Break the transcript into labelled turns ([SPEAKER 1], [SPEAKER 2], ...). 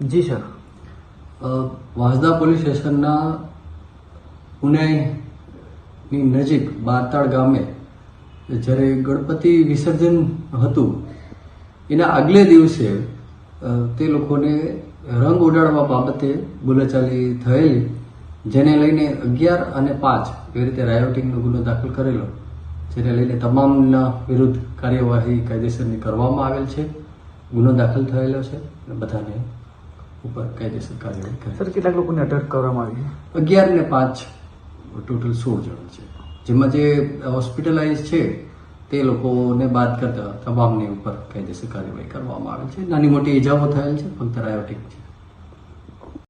[SPEAKER 1] જી, sir.
[SPEAKER 2] Vansda police સ્ટેશનના ઉનાઈની નજીક બારતાળ ગામે જ્યારે ગણપતિ વિસર્જન હતું, એના આગલે દિવસે તે લોકોને રંગ ઉડાડવા બાબતે બોલાચાલી થયેલી, જેને લઈને અગિયાર અને પાંચ એ રીતે રાયોટિંગનો ગુનો દાખલ કરેલો, જેને લઈને તમામના વિરુદ્ધ કાર્યવાહી કાયદેસરની કરવામાં આવેલ છે, ગુનો દાખલ થયેલો છે, અને બધાને ઉપર કાયદેસર કાર્યવાહી કરે.
[SPEAKER 1] સર કેટલાક લોકોને અટક કરવામાં આવી છે?
[SPEAKER 2] અગિયાર ને પાંચ ટોટલ સોળ જણ છે. જેમાં જે હોસ્પિટલાઇઝ છે તે લોકોને બાદ કરતા તમામની ઉપર કાયદેસર કાર્યવાહી કરવામાં આવેલ છે. નાની મોટી ઇજાઓ થયેલ છે ફક્ત રાયોટિક છે.